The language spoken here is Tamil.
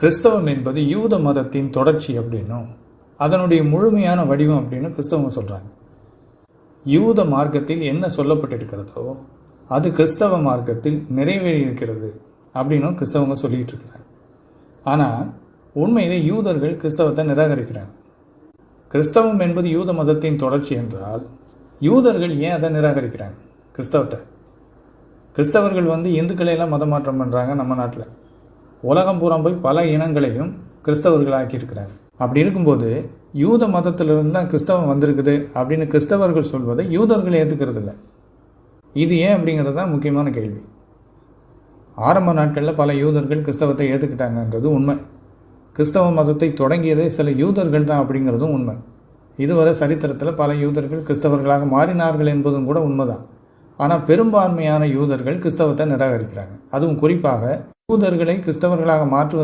கிறிஸ்தவம் என்பது யூத மதத்தின் தொடர்ச்சி அப்படின்னும். அதனுடைய முழுமையான வடிவம் அப்படின்னு கிறிஸ்தவங்க சொல்கிறாங்க யூத மார்க்கத்தில் என்ன சொல்லப்பட்டிருக்கிறதோ அது கிறிஸ்தவ மார்க்கத்தில் நிறைவேறியிருக்கிறது அப்படின்னும் கிறிஸ்தவங்க சொல்லிகிட்டு இருக்கிறாங்க. ஆனால் உண்மையிலே யூதர்கள் கிறிஸ்தவத்தை நிராகரிக்கிறாங்க. கிறிஸ்தவம் என்பது யூத மதத்தின் தொடர்ச்சி என்றால் யூதர்கள் ஏன் அதை நிராகரிக்கிறாங்க? கிறிஸ்தவத்தை. கிறிஸ்தவர்கள் வந்து இந்துக்களை எல்லாம் மாற்றம் பண்ணுறாங்க நம்ம நாட்டில். உலகம் பூரா போய் பல இனங்களையும் கிறிஸ்தவர்களாக்கி இருக்கிறார் அப்படி இருக்கும்போது யூத மதத்திலிருந்து தான் கிறிஸ்தவம் வந்திருக்குது அப்படின்னு கிறிஸ்தவர்கள் சொல்வதை யூதர்கள் ஏற்றுக்கிறது இல்லை இது ஏன் அப்படிங்கிறது தான் முக்கியமான கேள்வி. ஆரம்ப நாட்களில் பல யூதர்கள் கிறிஸ்தவத்தை ஏற்றுக்கிட்டாங்கன்றது உண்மை. கிறிஸ்தவ மதத்தை தொடங்கியதே சில யூதர்கள் தான் அப்படிங்கிறதும் உண்மை. இதுவரை சரித்திரத்தில் பல யூதர்கள் கிறிஸ்தவர்களாக மாறினார்கள் என்பதும் கூட உண்மைதான். ஆனால் பெரும்பான்மையான யூதர்கள் கிறிஸ்தவத்தை நிராகரிக்கிறாங்க. அதுவும் குறிப்பாக யூதர்களை கிறிஸ்தவர்களாக மாற்றுவது